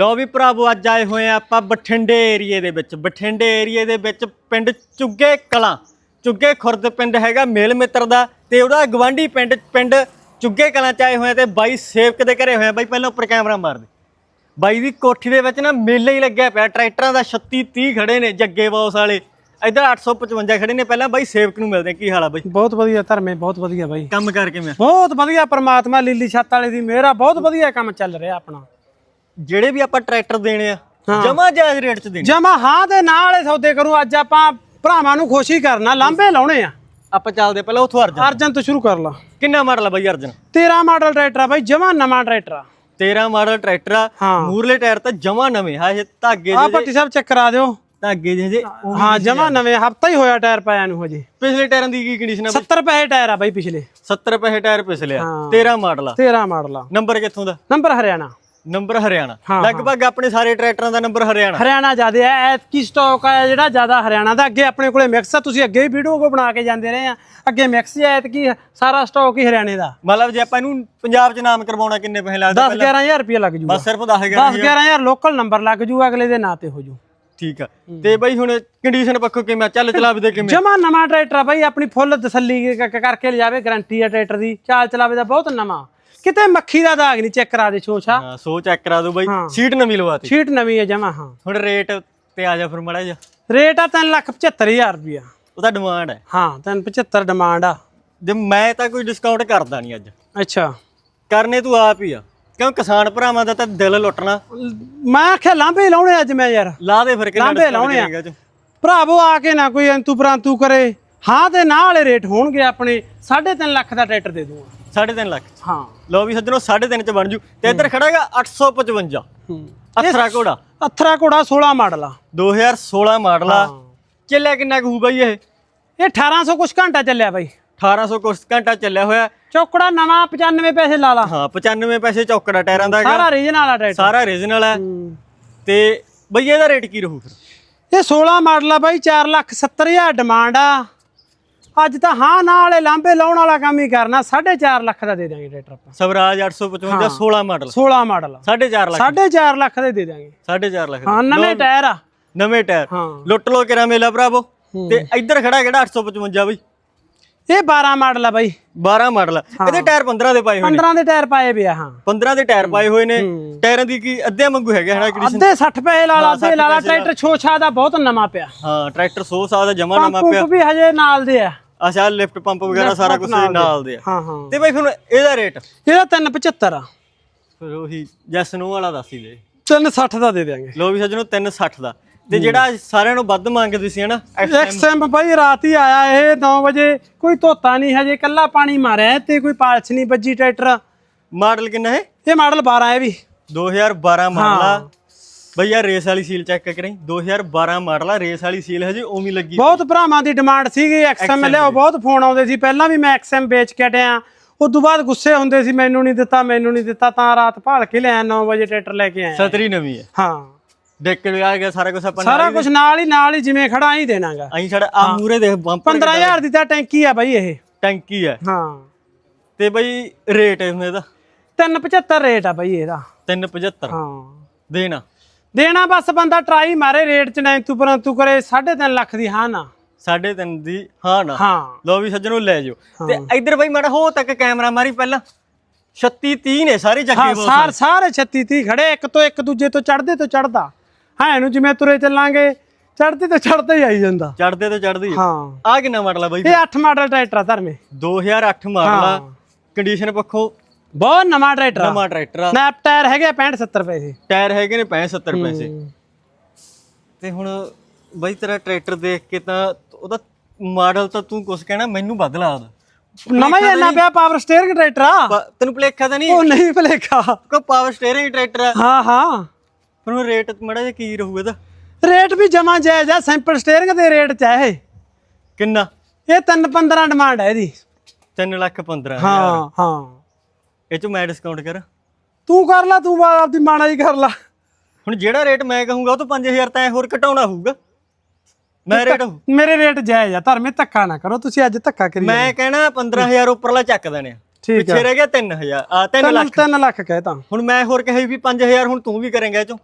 ਲੋ ਵੀ ਭਰਾਵੋ ਅੱਜ ਆਏ ਹੋਏ ਆ ਆਪਾਂ ਬਠਿੰਡੇ ਏਰੀਏ ਦੇ ਵਿੱਚ। ਬਠਿੰਡੇ ਏਰੀਏ ਦੇ ਵਿੱਚ ਪਿੰਡ ਚੁੱਗੇ ਕਲਾਂ ਚੁੱਗੇ ਖੁਰਦ ਪਿੰਡ ਹੈਗਾ ਮੇਲ ਮਿੱਤਰ ਦਾ ਤੇ ਉਹਦਾ ਗਵਾਂਢੀ ਪਿੰਡ ਪਿੰਡ ਚੁੱਗੇ ਕਲਾਂ ਚ ਆਏ ਹੋਏ ਆ ਤੇ ਬਾਈ ਸੇਵਕ ਦੇ ਘਰੇ ਹੋਏ ਆ ਬਾਈ ਪਹਿਲਾਂ ਉੱਪਰ ਕੈਮਰਾ ਮਾਰ ਦੇ। ਬਾਈ ਦੀ ਕੋਠੀ ਦੇ ਵਿੱਚ ਨਾ ਮੇਲਾ ਹੀ ਲੱਗਿਆ ਪਿਆ ਟਰੈਕਟਰਾਂ ਦਾ 36 30 ਖੜੇ ਨੇ ਜੱਗੇ ਬੌਸ ਵਾਲੇ। ਇੱਧਰ 855 ਖੜੇ ਨੇ। ਪਹਿਲਾਂ ਬਾਈ ਸੇਵਕ ਨੂੰ ਮਿਲਦੇ। ਕੀ ਹਾਲ ਆ ਬਾਈ? ਬਹੁਤ ਵਧੀਆ ਧਰਮੇ ਬਹੁਤ ਵਧੀਆ ਬਾਈ। ਕੰਮ ਕਰ ਕਿਵੇਂ ਬਹੁਤ ਵਧੀਆ ਪ੍ਰਮਾਤਮਾ ਲੀਲੀ ਛੱਤ ਵਾਲੇ ਦੀ ਮਿਹਰ ਆ ਬਹੁਤ ਵਧੀਆ ਕੰਮ ਚੱਲ ਰਿਹਾ ਆਪਣਾ। ਜਿਹੜੇ ਵੀ ਆਪਾਂ ਟਰੈਕਟਰ ਦੇਣੇ ਆ ਜਮਾ ਜਾਇਜ਼ ਰੇਟ 'ਚ ਦੇਣੇ। ਜਮਾ ਹਾਂ ਦੇ ਨਾਲ ਇਹ ਸੌਦੇ ਕਰੂ ਅੱਜ ਆਪਾਂ ਭਰਾਵਾਂ ਨੂੰ ਖੁਸ਼ੀ ਕਰਨਾ ਲਾਂਬੇ ਲਾਉਣੇ ਆ। ਆਪਾਂ ਚੱਲਦੇ ਪਹਿਲਾਂ ਉੱਥੋਂ ਅਰਜਨ। ਅਰਜਨ ਤੋਂ ਸ਼ੁਰੂ ਕਰ ਲਾ। ਕਿੰਨਾ ਮਾਡਲ ਆ ਬਾਈ ਅਰਜਨ? 13 ਮਾਡਲ ਟਰੈਕਟਰ ਆ ਬਾਈ ਜਮਾ ਨਵਾਂ ਟਰੈਕਟਰ ਆ। 13 ਮਾਡਲ ਟਰੈਕਟਰ ਆ ਹਾਂ। ਮੂਰਲੇ ਟਾਇਰ ਤਾਂ ਜਮਾ ਨਵੇਂ ਆ ਇਹ ਧਾਗੇ ਆ ਜਿਹੇ ਪੱਟੀ ਸਾਹਿਬ ਚੈੱਕ ਕਰਾ ਦਿਓ। ਧਾਗੇ ਜਿਹੇ ਹਾਂ ਜਮਾ ਨਵੇਂ ਹਫਤਾ ਹੀ ਹੋਇਆ ਟਾਇਰ ਪਾਇਆ ਨੂੰ ਹਜੇ। ਪਿਛਲੇ ਟਾਇਰਾਂ ਦੀ ਕੀ ਕੰਡੀਸ਼ਨ ਆ 70 ਪੈਸੇ ਟਾਇਰ ਆ ਬਾਈ ਪਿਛਲੇ। 70 ਪੈਸੇ ਟਾਇਰ ਪਿਛਲੇ ਆ। ਹਾਂ। 13 ਮਾਡਲ ਆ। 13 ਮਾਡਲ ਆ। ਨੰਬਰ ਕਿੱਥੋਂ ਦਾ? ਨੰਬਰ ਹਰਿਆਣਾ। ਨੰਬਰ ਹਰਿਆਣਾ। ਹਾਂ, ਲਗਭਗ ਆਪਣੇ ਸਾਰੇ ਟਰੈਕਟਰਾਂ ਦਾ ਨੰਬਰ ਹਰਿਆਣਾ। ਹਰਿਆਣਾ ਜ਼ਿਆਦਾ ਹੈ ਐਤਕੀ ਸਟਾਕ ਆ ਜਿਹੜਾ ਜ਼ਿਆਦਾ ਹਰਿਆਣਾ ਦਾ। ਅੱਗੇ ਆਪਣੇ ਕੋਲੇ ਮਿਕਸ ਆ ਤੁਸੀਂ ਅੱਗੇ ਵੀ ਵੀਡੀਓ ਕੋ ਬਣਾ ਕੇ ਜਾਂਦੇ ਰਹੇ ਆ। ਅੱਗੇ ਮਿਕਸ ਹੈ ਐਤਕੀ ਸਾਰਾ ਸਟਾਕ ਹੀ ਹਰਿਆਣੇ ਦਾ। ਮਤਲਬ ਜੇ ਆਪਾਂ ਇਹਨੂੰ ਪੰਜਾਬ 'ਚ ਨਾਮ ਕਰਵਾਉਣਾ ਕਿੰਨੇ ਪੈਸੇ ਲੱਗਦੇ 10 11000 ਰੁਪਏ ਲੱਗ ਜੂਗਾ। ਬਸ ਸਿਰਫ 10 10 11000 ਲੋਕਲ ਨੰਬਰ ਲੱਗ ਜੂ ਅਗਲੇ ਦੇ ਨਾਂ ਤੇ ਹੋ ਜੂ। ਠੀਕ ਆ। ਤੇ ਬਾਈ ਹੁਣ ਕੰਡੀਸ਼ਨ ਪੱਖੋਂ ਕਿਵੇਂ ਆ? ਚੱਲ ਚਲਾ ਵੀ ਦੇ ਕਿਵੇਂ? ਜਮਾ ਨਵਾਂ ਟਰੈਕਟਰ ਆ ਬਾਈ ਆਪਣੀ ਫੁੱਲ ਤਸੱਲੀ ਕ- ਕ- ਕਰਕੇ ਲਿਜਾਵੇ ਗਾਰੰਟੀ ਆ ਟਰੈਕਟਰ ਦੀ। ਚਾਲ ਚਲਾਵੇ ਦਾ ਬਹੁਤ ਨਵਾਂ। ਕਿਤੇ ਮੱਖੀ ਦਾ ਦਾਗ ਨਹੀਂ ਚੈੱਕ ਕਰਾ ਦੇ ਛੋਛਾ। ਹਾਂ ਸੋ ਚੈੱਕ ਕਰਾ ਦਿਓ ਬਾਈ। ਹਾਂ। ਸੀਟ ਨਵੀਂ ਲਵਾਤੀ ਸ਼ੀਟ ਨਵੀਂ ਹੈ ਜਮਾ ਹਾਂ। ਹੁਣ ਰੇਟ ਤੇ ਆ ਜਾ ਫਿਰ ਮੜਾ ਜਾ ਰੇਟ ਆ 375000 ਰੁਪਿਆ ਉਹਦਾ ਡਿਮਾਂਡ ਹੈ ਹਾਂ 375 ਡਿਮਾਂਡ ਆ। ਜੇ ਮੈਂ ਤਾਂ ਕੋਈ ਡਿਸਕਾਊਂਟ ਕਰਦਾ ਨਹੀਂ ਅੱਜ। ਅੱਛਾ। ਕਰਨੇ ਤੂੰ ਆਪ ਹੀ ਆ। ਕਿਉਂ ਕਿਸਾਨ ਭਰਾਵਾਂ ਦਾ ਤਾਂ ਦਿਲ ਲੁੱਟਣਾ। ਮੈਂ ਆਖਿਆ ਲਾਂਭੇ ਲਾਉਣੇ ਅੱਜ ਮੈਂ ਯਾਰ। ਲਾ ਦੇ ਫਿਰ ਕਿੰਨਾ ਲਾਂਭੇ discount ਲਾਉਣੇ ਆ। ਕਰੇਗਾ ਤੂੰ? ਭਰਾਵੋ ਆ ਕੇ ਨਾ ਕੋਈ ਅੰਤੂ ਪਰੰਤੂ ਕਰੇ। ਹਾਂ ਦੇ ਨਾਲ ਵਾਲੇ ਰੇਟ ਹੋਣਗੇ ਆਪਣੇ। 3.5 ਲੱਖ ਦਾ ਟਰੈਕਟਰ ਦੇ ਦੂੰਗਾ। ਸਾਢੇ ਤਿੰਨ ਲੱਖ ਚ। ਹਾਂ। ਲਓ ਵੀ ਸੱਜਣੋ 3.5 ਚ ਬਣ ਜੂ। ਤੇ ਇੱਧਰ ਖੜਾ ਹੈਗਾ 855 ਹੂੰ। ਅਥਰਾ ਘੋੜਾ। ਅਥਰਾ ਘੋੜਾ 16 ਮਾਡਲ ਆ। 2016 ਮਾਡਲ ਆ। ਚੱਲਿਆ ਕਿੰਨਾ ਕੁ ਬਾਈ ਇਹ? ਇਹ 1800 ਕੁਛ ਘੰਟਾ ਚੱਲਿਆ ਬਾਈ। 1800 ਕੁਛ ਘੰਟਾ ਚੱਲਿਆ ਹੋਇਆ। ਚੌਕੜਾ ਨਵਾਂ 95 ਪੈਸੇ ਲਾ ਲਾ। ਹਾਂ 95 ਪੈਸੇ ਚੌਕੜਾ ਟਾਇਰਾਂ ਦਾ ਸਾਰਾ ਰੀਜਨਲ ਆ ਟਰੈਕਟਰ। ਸਾਰਾ ਰੀਜਨਲ ਹੈ। ਤੇ ਬਈ ਇਹਦਾ ਰੇਟ ਕੀ ਰਹੂ ਫਿਰ? ਇਹ 16 ਮਾਡਲ ਆ ਬਾਈ 4 ਲੱਖ 70 ਹਜ਼ਾਰ ਡਿਮਾਂਡ ਆ। ਅੱਜ ਤਾਂ ਹਾਂ ਨਾਲ ਵਾਲੇ ਲਾਂਬੇ ਲਾਉਣ ਵਾਲਾ ਕੰਮ ਹੀ ਕਰਨਾ 4.5 ਲੱਖ ਦਾ ਦੇ ਦਾਂਗੇ ਟਰੈਕਟਰ ਆਪਾਂ। ਸਵਰਾਜ 855 16 ਮਾਡਲ। 16 ਮਾਡਲ। 4.5 ਲੱਖ। 4.5 ਲੱਖ ਦੇ ਦੇ ਦਾਂਗੇ 4.5 ਲੱਖ ਹਾਂ ਨਵੇਂ ਟਾਇਰ ਆ। ਨਵੇਂ ਟਾਇਰ। ਲੁੱਟ ਲੋ ਕਿਰਾ ਮੇਲਾ ਭਰਾਵੋ। ਤੇ ਇੱਧਰ ਖੜਾ ਕਿਹੜਾ 855 ਬਈ? ਇਹ 12 ਮਾਡਲ ਆ ਬਾਈ। 12 ਮਾਡਲ ਇਹਦੇ ਟਾਇਰ 15 ਦੇ ਪਾਏ ਹੋਏ ਨੇ। 15 ਦੇ ਟਾਇਰ ਪਾਏ ਪਿਆ ਹਾਂ। 15 ਦੇ ਟਾਇਰ ਪਾਏ ਹੋਏ ਨੇ। ਟਾਇਰਾਂ ਦੀ ਕੀ ਅੱਧੇ ਵਾਂਗੂ ਹੈਗੇ ਹਨਾ ਕੰਡੀਸ਼ਨ ਅੱਧੇ 60 ਪੈਸੇ ਲਾ ਲਾ ਅੱਧੇ ਲਾ ਲਾ ਟਰੈਕਟਰ ਛੋਛਾ ਦਾ ਬਹੁਤ ਨਵਾਂ ਪਿਆ। ਹਾਂ ਟਰੈਕਟਰ 100 ਸਾਲ ਦਾ ਜਮਾ ਨਵਾਂ ਪੰਪ ਪਿਆ। ਵੀ ਹਜੇ ਨਾਲ ਦੇ ਆ। ਅੱਛਾ ਲਿਫਟ ਪੰਪ ਵਗੈਰਾ ਸਾਰਾ ਕੁਝ ਨਾਲ ਦੇ। ਆ। ਹਾਂ ਹਾਂ। ਤੇ ਬਈ ਫਿਰ ਇਹਦਾ ਰੇਟ ਇਹਦਾ 375 ਆ। ਫਿਰ ਉਹੀ ਜੈਸ ਨੂੰ ਵਾਲਾ ਦੱਸ ਹੀ ਦੇ। 360 ਦਾ ਦੇ ਦਿਆਂਗੇ। ਲੋ ਵੀ ਸੱਜਣੋ 360 ਦਾ। ਤੇ ਜਿਹੜਾ ਸਾਰਿਆਂ ਨੂੰ ਵੱਧ ਮੰਗਦੇ ਸੀ ਹਨਾ? ਐਕਸਐਮ ਬਾਈ ਰਾਤ ਹੀ ਆਇਆ ਇਹ 9 ਵਜੇ। ਕੋਈ ਧੋਤਾ ਨਹੀਂ ਹਜੇ ਕੱਲਾ ਪਾਣੀ ਮਾਰਿਆ ਤੇ ਕੋਈ ਪਾਲਸ਼ ਨਹੀਂ ਵੱਜੀ ਟਰੈਕਟਰ। ਮਾਡਲ ਕਿੰਨਾ ਹੈ? ਇਹ ਮਾਡਲ 12 ਹੈ ਵੀ। 2012 ਮਾਡਲ ਆ। ਬਈ ਆ ਰੇਸ ਵਾਲੀ ਸੀਲ ਚੈੱਕ ਕਰੀ 2012 ਮਾਡਲ ਆ ਰੇਸ ਵਾਲੀ ਸੀਲ ਹਜੇ ਉਵੇਂ ਲੱਗੀ ਬਹੁਤ ਭਰਾਵਾਂ ਦੀ ਡਿਮਾਂਡ ਸੀਗੀ ਐਕਸਐਮ ਲਿਆਓ ਬਹੁਤ ਫੋਨ ਆਉਂਦੇ ਸੀ। ਪਹਿਲਾਂ ਵੀ ਮੈਂ ਐਕਸਐਮ ਵੇਚ ਕੇ ਹਟਿਆ। ਉਸ ਤੋਂ ਬਾਅਦ ਗੁੱਸੇ ਹੁੰਦੇ ਸੀ ਮੈਨੂੰ ਨਹੀਂ ਦਿੱਤਾ ਮੈਨੂੰ ਨਹੀਂ ਦਿੱਤਾ ਤਾਂ ਰਾਤ ਭਾਲ ਕੇ ਲਿਆ 9 ਵਜੇ ਟਰੈਕਟਰ ਲੈ ਕੇ ਆਇਆ। ਸਤਰੀ ਨਵੀਂ ਹੈ। ਹਾਂ। ਡੈਕ ਆ ਗਿਆ ਸਾਰਾ ਕੁਝ ਆਪਾਂ ਸਾਰਾ ਕੁਝ ਨਾਲ ਹੀ ਨਾਲ ਹੀ ਜਿਵੇਂ ਖੜਾ ਹੀ ਦੇਣਾਗਾ। ਅਹੀਂ ਸਾਡਾ ਆ ਮੂਰੇ ਦੇਖ ਬੰਪਰ 15000 ਦੀ ਤਾਂ ਟੈਂਕੀ ਆ ਬਾਈ ਇਹ। ਟੈਂਕੀ ਹੈ ਹਾਂ। ਤੇ ਬਈ ਰੇਟ ਇਹਦਾ? 375 ਰੇਟ ਆ ਬਾਈ ਇਹਦਾ। 375 ਹਾਂ। ਦੇਣਾ। ਦੇਣਾ ਬਸ ਬੰਦਾ ਟਰਾਈ ਮਾਰੇ ਰੇਟ ਚ ਨਹੀਂ ਤੂੰ ਪਰੰਤੂ ਕਰੇ 3.5 ਲੱਖ ਦੀ ਹਾਂ ਨਾ। ਸਾਢੇ ਤਿੰਨ ਦੀ ਹਾਂ ਨਾ। ਹਾਂ। ਲੋ ਵੀ ਸੱਜਣੋ ਲੈ ਜਾਓ। ਤੇ ਇੱਧਰ ਬਈ ਮਾੜਾ ਹੋ ਤੱਕ ਕੈਮਰਾ ਮਾਰੀ ਪਹਿਲਾਂ। 36 30 ਨੇ ਸਾਰੇ ਜੱਗੇ ਬੋਲ ਸਾਰ ਸਾਰੇ। 36 30 ਖੜੇ ਇੱਕ ਤੋਂ ਇੱਕ ਦੂਜੇ ਤੋਂ ਚੜਦੇ ਤੋਂ ਚੜਦਾ ਹਾਂ ਇਹਨੂੰ ਜਿਵੇਂ ਤੁਰੇ ਚੱਲਾਂਗੇ ਚੜਦੇ ਤੋਂ ਚੜਦਾ ਹੀ ਆਈ ਜਾਂਦਾ। ਚੜਦੇ ਤੋਂ ਚੜਦੀ ਹਾਂ। ਆ ਕਿੰਨਾ ਮਾਡਲ ਆ ਬਈ ਇਹ 8 ਮਾਡਲ ਟਰੈਕਟਰ ਆ ਧਰਮੇ 2008 ਮਾਡਲ ਆ। ਕੰਡੀਸ਼ਨ ਪੱਖੋਂ। ਬਹੁਤ ਨਵਾਂ ਟਰੈਕਟਰ ਆ। ਨਵਾਂ ਟਰੈਕਟਰ ਆ। ਨੈਪ ਟਾਇਰ ਹੈਗੇ 65 70 ਪੈਸੇ ਟਾਇਰ ਹੈਗੇ ਨੇ 65 70 ਪੈਸੇ ਤੇ ਹੁਣ ਬਈ ਤੇਰਾ ਟਰੈਕਟਰ ਦੇਖ ਕੇ ਤਾਂ ਉਹਦਾ ਮਾਡਲ ਤਾਂ ਤੂੰ ਕੁਛ ਕਹਿਣਾ ਮੈਨੂੰ ਵੱਧ ਲੱਗਦਾ ਨਵਾਂ ਹੀ ਇੰਨਾ ਪਿਆ ਪਾਵਰ ਸਟੀਅਰਿੰਗ ਟਰੈਕਟਰ ਆ। ਤੈਨੂੰ ਭੁਲੇਖਾ ਤਾਂ ਨਹੀਂ? ਉਹ ਨਹੀਂ ਭਲੇਖਾ। ਕੋ ਪਾਵਰ ਸਟੀਅਰਿੰਗ ਟਰੈਕਟਰ ਆ। ਹਾਂ ਹਾਂ। ਫਿਰ ਹੁਣ ਰੇਟ ਮੜਾ ਜਿਹਾ ਕੀ ਰਹੂ ਇਹਦਾ? ਰੇਟ ਵੀ ਜਮਾ ਜਾਇਜ਼ ਆ ਸਿੰਪਲ ਸਟੀਅਰਿੰਗ ਦੇ ਰੇਟ ਚ ਇਹ। ਕਿੰਨਾ? ਇਹ 3 15 ਡਿਮਾਂਡ ਹੈ ਇਹਦੀ। 3 ਲੱਖ 15 ਹਾਂ ਹਾਂ। ਇਹ ਚ ਮੈਂ ਡਿਸਕਾਊਂਟ ਕਰ। ਤੂੰ ਕਰ ਲੈ ਤੂੰ ਬਾ- ਆਪਦੀ ਮਾਣਾ ਹੀ ਕਰ ਲੈ। ਹੁਣ ਜਿਹੜਾ ਰੇਟ ਮੈਂ ਕਹੂੰਗਾ ਉਹ ਤੋਂ 5000 ਤਾਂ ਐਂ ਹੋਰ ਘਟਾਉਣਾ ਹੋਊਗਾ। ਮੈਂ ਰੇਟ ਮੇਰੇ ਰੇਟ ਜਾਇਜ਼ ਆ ਧਰਮੇ ਧੱਕਾ ਨਾ ਕਰੋ ਤੁਸੀਂ ਅੱਜ ਧੱਕਾ ਕਰੀ ਮੈਂ ਕਹਿਣਾ 15000 ਉੱਪਰਲਾ ਚੱਕ ਦੇਣੇ ਆ। ਠੀਕ ਆ। ਪਿੱਛੇ ਰਹਿ ਗਿਆ 3000 ਆ 3 ਲੱਖ। 3 ਲੱਖ ਕਹਿਤਾ ਹੁਣ ਮੈਂ ਹੋਰ ਕਹੇ ਵੀ 5000 ਹੁਣ ਤੂੰ ਵੀ ਕਰੇਂਗਾ ਇਹ ਚੋਂ।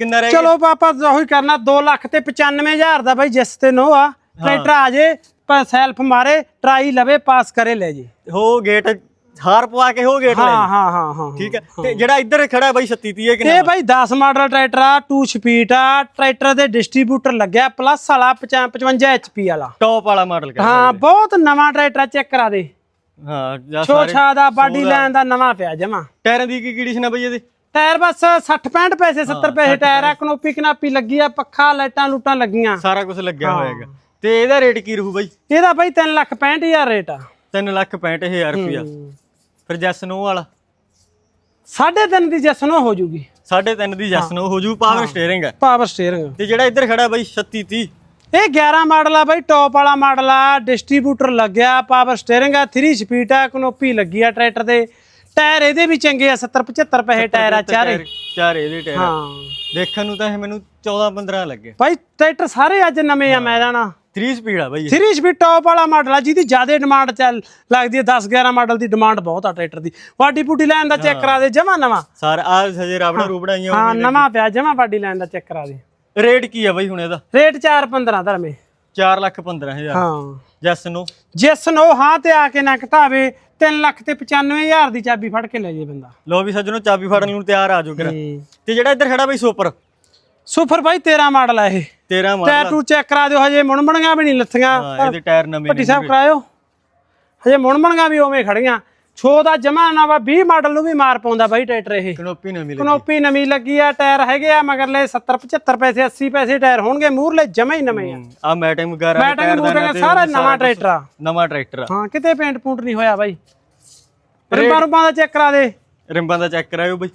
ਕਿੰਨਾ ਰਹਿ ਗਿਆ? ਚਲੋ ਪਾਪਾ ਉਹੀ ਕਰਨਾ 2 ਲੱਖ ਤੇ 95000 ਦਾ ਬਾਈ ਜਿਸ ਤੇ ਨੋ ਆ। ਟਰੈਕਟਰ ਆ ਜੇ ਪਰ ਸੈਲਫ ਮਾਰੇ ਟਰਾਈ ਲਵੇ ਪਾਸ ਕਰੇ ਲੈ ਜੀ। ਹੋ ਗੇਟ ਹਾਰ ਪਵਾ ਕੇ ਹੋ ਗੇਟ ਲੈ ਹਾਂ। ਹਾਂ ਹਾਂ ਹਾਂ ਠੀਕ ਹੈ? ਤੇ ਜਿਹੜਾ ਇੱਧਰ ਖੜਾ ਬਾਈ 36 30 ਕਿੰਨਾ ਇਹ ਬਾਈ 10 ਮਾਡਲ ਟਰੈਕਟਰ ਆ 2 ਸਪੀਡ ਆ ਟਰੈਕਟਰ ਦੇ ਡਿਸਟ੍ਰੀਬਿਊਟਰ ਲੱਗਿਆ ਪਲੱਸ ਵਾਲਾ 55 ਐਚਪੀ ਵਾਲਾ। ਟੌਪ ਵਾਲਾ ਮਾਡਲ ਕਰ ਹਾਂ ਬਹੁਤ ਨਵਾਂ ਟਰੈਕਟਰ ਚੈੱਕ ਕਰਾ ਦੇ। ਹਾਂ ਜਾਂ ਛੋ ਸਾਰੇ ਛਾ ਦਾ। ਬਾਡੀ ਲਾਈਨ ਦਾ ਨਵਾਂ ਪਿਆ ਜਮਾ। ਟਾਇਰਾਂ ਦੀ ਕੀ ਕੰਡੀਸ਼ਨ ਹੈ ਬਾਈ ਇਹਦੇ? ਟਾਇਰ ਬਸ 60 65 ਪੈਸੇ 70 ਪੈਸੇ ਟਾਇਰ ਆ ਕਨੋਪੀ ਕਨਾਪੀ ਲੱਗੀ ਆ ਪੱਖਾ ਲਾਈਟਾਂ ਲੂਟਾਂ ਲੱਗੀਆਂ। ਸਾਰਾ ਕੁਝ ਲੱਗਿਆ ਹੋਇਆ ਹੈਗਾ। ਤੇ ਇਹਦਾ ਰੇਟ ਕੀ ਰਹੂ ਬਾਈ? ਇਹਦਾ ਬਾਈ 3 ਲੱਖ 65000 ਰੇਟ ਆ। 3 ਲੱਖ 65000 ਰੁਪਇਆ। ਫਿਰ ਜੈਸਨੋ ਵਾਲਾ। ਸਾਢੇ ਤਿੰਨ ਦੀ ਜੈਸਨੋ ਹੋ ਜੂਗੀ। 3.5 ਦੀ ਜੈਸਨੋ ਹੋ ਜੂ ਪਾਵਰ ਸਟੀਅਰਿੰਗ ਹੈ। ਪਾਵਰ ਸਟੀਅਰਿੰਗ ਤੇ ਜਿਹੜਾ ਇੱਧਰ ਖੜਾ ਬਾਈ 36 30 ਇਹ 11 ਮਾਡਲ ਆ ਬਾਈ ਟੌਪ ਵਾਲਾ ਮਾਡਲ ਆ ਡਿਸਟ੍ਰੀਬਿਊਟਰ ਲੱਗਿਆ ਪਾਵਰ ਸਟੀਅਰਿੰਗ ਆ 3 ਸਪੀਡ ਆ ਕਨੋਪੀ ਲੱਗੀ ਆ ਟਰੈਕਟਰ ਦੇ ਟਾਇਰ ਇਹਦੇ ਵੀ ਚੰਗੇ ਆ 70 75 ਪੈਸੇ ਟਾਇਰ ਆ ਚਾਰੇ। ਚਾਰ ਇਹਦੇ ਟਾਇਰ ਹਾਂ। ਦੇਖਣ ਨੂੰ ਤਾਂ ਇਹ ਮੈਨੂੰ 14 15 ਲੱਗੇ। ਬਾਈ ਟਰੈਕਟਰ ਸਾਰੇ ਅੱਜ ਨਵੇਂ ਆ ਮੈਂ ਜਾਣਾ। 3 ਸਪੀਡ ਆ ਬਾਈ ਇਹ। 3 ਸਪੀਡ ਟੌਪ ਵਾਲਾ ਮਾਡਲ ਆ ਜਿਹਦੀ ਜ਼ਿਆਦਾ ਡਿਮਾਂਡ ਚੱਲ ਲੱਗਦੀ ਹੈ 10 11 ਮਾਡਲ ਦੀ ਡਿਮਾਂਡ ਬਹੁਤ ਆ ਟਰੈਕਟਰ ਦੀ। ਵਾਡੀ ਪੂਟੀ ਲੈਣ ਦਾ ਚੈੱਕ ਕਰਾ ਦੇ ਜਮਾ ਨਵਾਂ। ਸਾਰਾ ਆ ਹਜੇ ਰਾਬੜਾ ਰੂਬੜਾਈਆਂ ਹਾਂ। ਨਵਾਂ ਪਿਆ ਜਮਾ ਵਾਡੀ ਲੈਣ ਦਾ ਚੈੱਕ ਕਰਾ ਦੇ। ਰੇਟ ਕੀ ਆ ਬਾਈ ਹੁਣ ਇਹਦਾ? ਰੇਟ 4 15 ਧਰਮੇ 4 ਲੱਖ 15000 ਹਾਂ। ਜੈਸਨੋ ਜਿਸ ਨੂੰ ਹਾਂ ਤੇ ਆ ਕੇ ਨਾ ਘਟਾਵੇ 3 ਲੱਖ ਤੇ 95000 ਦੀ ਚਾਬੀ ਫੜ ਕੇ ਲੈ ਜੇ ਬੰਦਾ। ਲੋ ਵੀ ਸੱਜਣੋ ਚਾਬੀ ਫੜਨ ਨੂੰ ਤਿਆਰ ਆ ਜਾਓ ਕਿਰਾ। ਤੇ ਜਿਹੜਾ ਇੱਧਰ ਖੜਾ ਬਾਈ ਸੁਪਰ ਸੁਪਰ ਬਾਈ 13 ਮਾਡਲ ਆ ਇਹ। 13 ਮਾਡਲ ਟੈਟੂ ਚੈੱਕ ਕਰਾ ਦਿਓ ਹਜੇ ਮੁਣਮਣੀਆਂ ਵੀ ਨਹੀਂ ਲੱਥੀਆਂ। ਹਾਂ ਇਹਦੇ ਟਾਇਰ ਨਵੇਂ ਨੇ ਸਾਹਿਬ ਕਰਾਇਓ। ਹਜੇ ਮੁਣਮਣੀਆਂ ਵੀ ਉਵੇਂ ਖੜੀਆਂ। ਛੋ ਦਾ ਜਮਾ ਨਾ ਵਾ 20 ਮਾਡਲ ਨੂੰ ਵੀ ਮਾਰ ਪਾਉਂਦਾ ਬਾਈ ਟਰੈਕਟਰ ਇਹ। ਕਨੋਪੀ ਨਵੀਂ ਲੱਗੀ। ਕਨੋਪੀ ਨਵੀਂ ਲੱਗੀ ਆ ਟਾਇਰ ਹੈਗੇ ਆ ਮਗਰਲੇ 70 75 ਪੈਸੇ 80 ਪੈਸੇ ਟਾਇਰ ਹੋਣਗੇ ਮੂਰਲੇ ਜਮਾ ਹੀ ਨਵੇਂ ਆ। ਆ ਮੈਟਿੰਗ ਵਗੈਰਾ ਮੈਟਿੰਗ ਟਾਇਰ ਮੂਟਿੰਗ ਸਾਰਾ ਨਵਾਂ ਟਰੈਕਟਰ ਆ। ਨਵਾਂ ਟਰੈਕਟਰ ਆ। ਹਾਂ ਕਿਤੇ ਪੇਂਟ ਪੂੰਟ ਨਹੀਂ ਹੋਇਆ ਬਾਈ। ਰਿੰਬਾਂ ਰੁੰਬਾਂ ਦਾ ਚੈੱਕ ਕਰਾ ਦੇ। ਰਿੰਬਾਂ ਦਾ ਚੈੱਕ ਕਰਾਇਓ ਬਾਈ।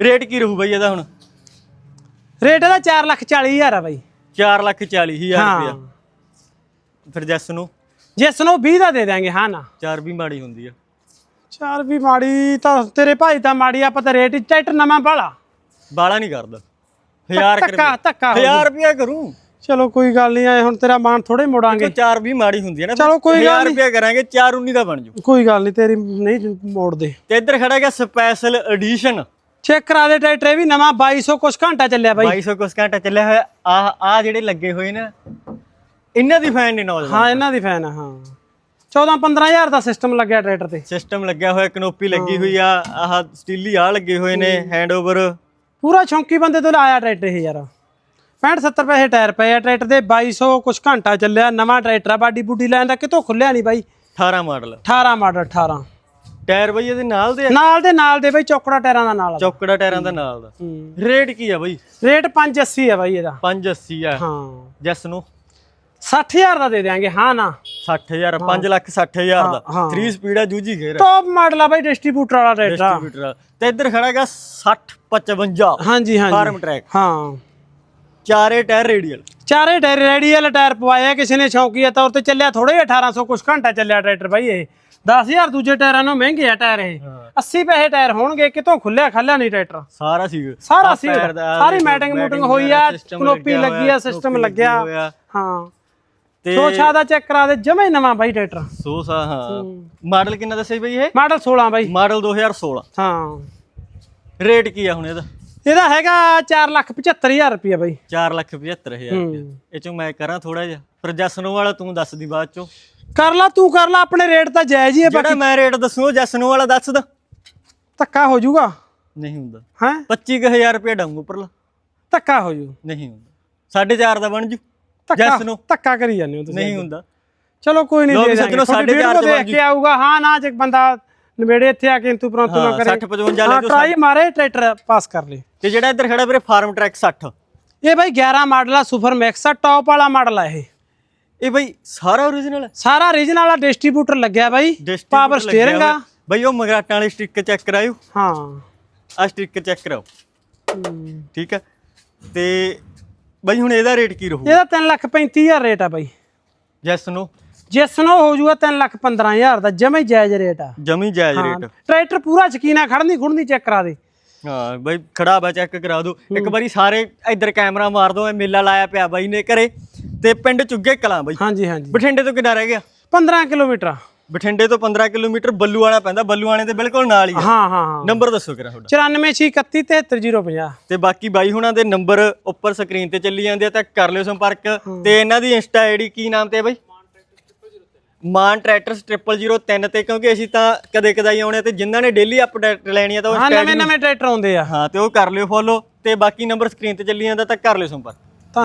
ਰੇਟ ਕੀ ਰਹੂ ਬਾਈ ਇਹਦਾ ਹੁਣ? ਰੇਟ ਇਹਦਾ 4 ਲੱਖ 40 ਹਜ਼ਾਰ ਆ ਬਾਈ। 4 ਲੱਖ 40 ਹਜ਼ਾਰ ਹਾਂ। ਰੁਪਇਆ। ਫਿਰ ਜੈਸ ਨੂੰ? ਜਿਸ ਨੂੰ 20 ਦਾ ਦੇ ਦਾਂਗੇ ਹਾਂ ਨਾ। 4 ਵੀ ਮਾੜੀ ਹੁੰਦੀ ਆ। ਚਾਰ ਵੀ ਮਾੜੀ ਤਾਂ ਤੇਰੇ ਭਾਈ ਤਾਂ ਮਾੜੀ ਆਪਾਂ ਤਾਂ ਰੇਟ ਹੀ ਟਰੈਕਟਰ ਨਵਾਂ ਬਾਲਾ। ਬਾਲਾ ਨਹੀਂ ਕਰਦਾ। 1000 ਧੱਕਾ ਧੱਕਾ ਹੋ 1000 ਰੁਪਇਆ ਕਰੂੰ? ਚਲੋ ਕੋਈ ਗੱਲ ਨਹੀਂ ਆਏ ਹੁਣ ਤੇਰਾ ਮਾਨ ਥੋੜੇ ਮੋੜਾਂਗੇ। 4 ਵੀ ਮਾੜੀ ਹੁੰਦੀ ਹੈ ਨਾ ਚਲੋ ਕੋਈ ਗੱਲ 1000 ਰੁਪਇਆ ਕਰਾਂਗੇ 4 19 ਦਾ ਬਣ ਜੂ। ਕੋਈ ਗੱਲ ਨਹੀਂ ਤੇਰੀ ਨਹੀਂ ਮੋੜਦੇ। ਤੇ ਇੱਧਰ ਖੜਾ ਹੈਗਾ ਸਪੈਸ਼ਲ ਐਡੀਸ਼ਨ। ਚੈੱਕ ਕਰਾ ਦੇ ਟਰੈਕਟਰ ਇਹ ਵੀ ਨਵਾਂ 2200 ਕੁਛ ਘੰਟਾ ਚੱਲਿਆ ਬਾਈ। 2200 ਕੁਸ ਘੰਟਾ ਚੱਲਿਆ ਹੋਇਆ। ਆ ਆ ਜਿਹੜੇ ਲੱਗੇ ਹੋਏ ਨੇ ਇਹਨਾਂ ਦੀ ਫੈਨ ਨੇ ਨੌਜਵਾਨ ਹਾਂ ਇਹਨਾਂ ਦੀ ਫੈਨ ਹਾਂ। 14 15000 ਦਾ ਸਿਸਟਮ ਲੱਗਿਆ ਟਰੈਕਟਰ ਤੇ। ਸਿਸਟਮ ਲੱਗਿਆ ਹੋਇਆ ਕਨੋਪੀ ਲੱਗੀ ਹੋਈ ਆ ਆਹ ਸਟੀਲੀ ਆ ਲੱਗੇ ਹੋਏ ਨੇ ਹੈਂਡਓਵਰ ਪੂਰਾ ਸ਼ੌਂਕੀ ਬੰਦੇ ਤੋਂ ਲਾਇਆ ਟਰੈਕਟਰ ਇਹ ਯਾਰ। 65 70 ਪੈਸੇ ਟਾਇਰ ਪਏ ਆ ਟਰੈਕਟਰ ਦੇ 2200 ਕੁਛ ਘੰਟਾ ਚੱਲਿਆ। ਨਵਾਂ ਟਰੈਕਟਰ ਆ ਬਾਡੀ ਬੂਡੀ ਲੈਣ ਦਾ ਕਿਤੋਂ ਖੁੱਲਿਆ ਨਹੀਂ ਬਾਈ। 18 ਮਾਡਲ 18 ਮਾਡਲ 18 ਟਾਇਰ ਬਈ ਇਹਦੇ ਨਾਲ ਦੇ ਆ? ਨਾਲ ਦੇ ਨਾਲ ਦੇ ਬਾਈ ਚੌਕੜਾ ਟਾਇਰਾਂ ਦਾ ਨਾਲ ਆ। ਚੌਕੜਾ ਟਾਇਰਾਂ ਦਾ ਨਾਲ ਦਾ। ਹੂੰ। ਰੇਟ ਕੀ ਆ ਬਈ? ਰੇਟ 580 ਆ ਬਾਈ ਇਹਦਾ। 580 ਆ। ਹਾਂ। ਜੈਸ ਨੂੰ? 60000 ਦਾ ਦੇ ਦਿਆਂਗੇ ਹਾਂ ਨਾ। 60000 5 ਲੱਖ 60000 ਦਾ। ਹਾਂ। 3 ਸਪੀਡ ਆ ਜੂਜੀ ਗੇਰ ਟੌਪ ਮਾਡਲ ਆ ਬਾਈ ਡਿਸਟ੍ਰੀਬਿਊਟਰ ਵਾਲਾ ਟਰੈਕਟਰ ਆ। ਡਿਸਟ੍ਰੀਬਿਊਟਰ ਤੇ ਇੱਧਰ ਖੜਾ ਹੈਗਾ 60 55 ਹਾਂਜੀ ਹਾਂਜੀ। ਫਾਰਮ ਟਰੈਕ ਹਾਂ। ਚਾਰੇ ਟਾਇਰ ਰੇਡੀਅਲ ਚਾਰੇ ਟਾਇਰ ਰੇਡੀਅਲ ਟਾਇਰ ਪਵਾਇਆ ਕਿਸੇ ਨੇ ਸ਼ੌਕੀਆ ਤੌਰ ਤੇ ਚੱਲਿਆ ਥੋੜੇ 1800 ਕੁਛ ਘੰਟਾ ਚੱਲਿਆ ਟਰੈਕਟਰ ਬਾਈ ਇਹ। 10000 ਦੂਜੇ ਟਾਇਰਾਂ ਨੂੰ ਮਹਿੰਗੇ ਆ ਟਾਇਰ ਇਹ। 80 ਪੈਸੇ ਟਾਇਰ ਹੋਣਗੇ ਕਿਤੋਂ ਖੁੱਲਿਆ ਖਾਲਿਆ ਨਹੀਂ ਟਰੈਕਟਰ। ਸਾਰਾ ਸੀ ਸਾਰਾ ਸੀ ਸਾਰੀ ਮੈਟਿੰਗ ਮੂਟਿੰਗ ਹੋਈ ਆ ਕਨੋਪੀ ਲੱਗੀ ਆ ਸਿਸਟਮ ਲੱਗਿਆ। ਹਾਂ। ਤੇ ਛੋਛਾ ਦਾ ਚੈੱਕ ਕਰਾ ਦੇ ਜਮੇ ਨਵਾਂ ਬਾਈ ਟਰੈਕਟਰ। ਸੋ ਸਾ ਹਾਂ। ਮਾਡਲ ਕਿੰਨਾ ਦੱਸਿਆ ਬਈ ਇਹ? ਮਾਡਲ 16 ਬਾਈ। ਮਾਡਲ 2016 ਹਾਂ। ਰੇਟ ਕੀ ਆ ਹੁਣ ਇਹਦਾ? ਇਹਦਾ ਹੈਗਾ 475000 ਰੁਪਇਆ ਬਾਈ। 4 ਲੱਖ 75000 ਰੁਪਇਆ ਇਹ ਚੋਂ ਮੈਂ ਕਰਾਂ ਥੋੜਾ ਜਿਹਾ। ਫਿਰ ਜਸਨੋ ਵਾਲਾ ਤੂੰ ਦੱਸ ਦੀ ਬਾਅਦ ਚੋਂ। ਕਰ ਲਾ ਤੂੰ ਕਰ ਲਾ ਆਪਣੇ ਰੇਟ ਤਾਂ ਜਾਇਜ਼ ਹੀ ਹੈ ਜਿਹੜਾ ਮੈਂ ਰੇਟ ਦੱਸੂ ਉਹ ਜਸਨੋ ਵਾਲਾ ਦੱਸ ਦਾ। ਧੱਕਾ ਹੋ ਜਾਊਗਾ? ਨਹੀਂ ਹੁੰਦਾ। ਹੈ? 25000 ਰੁਪਇਆ ਡਾਂਗੂ ਉੱਪਰਲਾ। ਧੱਕਾ ਹੋ ਜੂ ਨਹੀਂ ਹੁੰਦਾ। 4.5 ਦਾ ਬਣ ਜੂ। ਧੱਕਾ ਜਸਨੋ। ਧੱਕਾ ਕਰੀ ਜਾਂਦੇ ਹੋ ਤੁਸੀਂ ਨਹੀਂ ਹੁੰਦਾ। ਚਲੋ ਕੋਈ ਨਹੀਂ ਦੇ ਸੱਜਣੋ ਦਾਂਗੇ ਸਾਢੇ ਚਾਰ ਚ ਦੇਖ ਬਣ ਕੇ ਆਊਗਾ। ਹਾਂ ਨਾ ਜੇ ਬੰਦਾ ਨਵੇੜੇ ਇੱਥੇ ਆ ਕੇ ਇੰਤੂ ਪ੍ਰੰਤੂ ਨਾ ਹਾਂ, ਕਰੇ। 60 55 ਲੈ ਟਰਾਈ ਮਾਰੇ ਟਰੈਕਟਰ ਪਾਸ ਕਰ ਲੇ ਤੇ ਜਿਹੜਾ ਇੱਧਰ ਖੜਾ ਵੀਰੇ ਫਾਰਮ ਟਰੈਕ 60 ਇਹ ਬਾਈ 11 ਮਾਡਲ ਆ ਸੁਪਰ ਮੈਕਸ ਆ ਟੌਪ ਵਾਲਾ ਮਾਡਲ ਆ ਇਹ। ਇਹ ਬਈ ਸਾਰਾ ਹੈ? ਸਾਰਾ ਰੀਜਨਲ ਵਾਲਾ ਡਿਸਟ੍ਰੀਬਿਊਟਰ ਲੱਗਿਆ ਬਾਈ। Distributor ਪਾਵਰ ਲੱਗਿਆ ਸਟੀਅਰਿੰਗ ਆ। ਹੋਇਆ। ਬਈ ਉਹ ਮਗਰਾਟਾਂ ਵਾਲੇ ਸਟicker ਚੈੱਕ ਕਰਾਇਓ। ਹਾਂ। ਆ ਸਟicker ਚੈੱਕ ਕਰਾਓ। ਹਮ। ਠੀਕ ਹੈ? ਤੇ ਬਈ ਹੁਣ ਇਹਦਾ ਰੇਟ ਕੀ ਰਹੂ ਇਹਦਾ 3 ਲੱਖ 35000 ਰੇਟ ਆ ਬਾਈ। ਜੈਸ ਨੋ ਜਿਸ ਨੂੰ ਹੋ ਜਾਊਗਾ 3 ਲੱਖ 15000 ਦਾ ਜਮੇ ਜਾਇਜ਼ ਰੇਟ ਆ। ਜਮੀ ਜਾਇਜ਼ ਹਾਂ। ਰੇਟ ਟਰੈਕਟਰ ਪੂਰਾ ਸ਼ਕੀਨਾ ਖੜਨੀ ਖੁੜਨੀ ਚੈੱਕ ਕਰਾ ਦੇ। ਹਾਂ ਬਈ ਖੜਾ ਬਾ ਚੈੱਕ ਕਰਾ ਦੋ। ਇੱਕ ਵਾਰੀ ਸਾਰੇ ਇੱਧਰ ਕੈਮਰਾ ਮਾਰ ਦੋ ਇਹ ਮੇਲਾ ਲਾਇਆ ਪਿਆ ਬਾਈ ਨੇ ਘਰੇ। ਤੇ ਪਿੰਡ ਚੁੱਗੇ ਕਲਾਂ ਬਈ। ਹਾਂਜੀ ਹਾਂਜੀ। ਬਠਿੰਡੇ ਤੋਂ ਕਿੰਨਾ ਰਹਿ ਗਿਆ? 15 ਕਿਲੋਮੀਟਰ। ਆ। ਬਠਿੰਡੇ ਤੋਂ 15 ਕਿਲੋਮੀਟਰ ਬੱਲੂਆਣਾ ਪੈਂਦਾ ਬੱਲੂਆਣੇ ਦੇ ਬਿਲਕੁਲ ਨਾਲ ਹੀ ਆ। ਹਾਂ ਹਾਂ ਹਾਂ। ਨੰਬਰ ਦੱਸੋ ਕਿਰਾ ਤੁਹਾਡਾ? 9461373050 ਤੇ ਬਾਕੀ ਬਾਈ ਹੁਣਾਂ ਦੇ ਨੰਬਰ ਉੱਪਰ ਸਕਰੀਨ ਤੇ ਚੱਲੀ ਜਾਂਦੇ ਆ ਤਾਂ ਕਰ ਲਿਓ ਸੰਪਰਕ। ਤੇ ਇਹਨਾਂ ਦੀ ਇੰਸਟਾ ਆਈਡੀ ਕੀ ਨਾਮ ਤੇ ਹੈ ਬਾਈ? ਮਾਨ ਟਰੈਕਟਰਸ 0003 ਤੇ ਕਿਉਂਕਿ ਅਸੀਂ ਤਾਂ ਕਦੇ ਕਦਾਈ ਆਉਣੇ ਆ ਤੇ ਜਿਨ੍ਹਾਂ ਨੇ ਡੇਲੀ ਅਪਡੇਟ ਲੈਣੀ ਆ ਤਾਂ ਉਹ ਹਾਂ Insta ਨਵੇਂ ਨਵੇਂ ਟਰੈਕਟਰ ਆਉਂਦੇ ਆ। ਹਾਂ ਤੇ ਉਹ ਕਰ ਲਿਓ ਫੋਲੋ ਤੇ ਬਾਕੀ ਨੰਬਰ ਸਕਰੀਨ ਤੇ ਚੱਲੀ ਜਾਂਦਾ ਤਾਂ ਕਰ ਲਿਓ ਸੰਪਰਕ।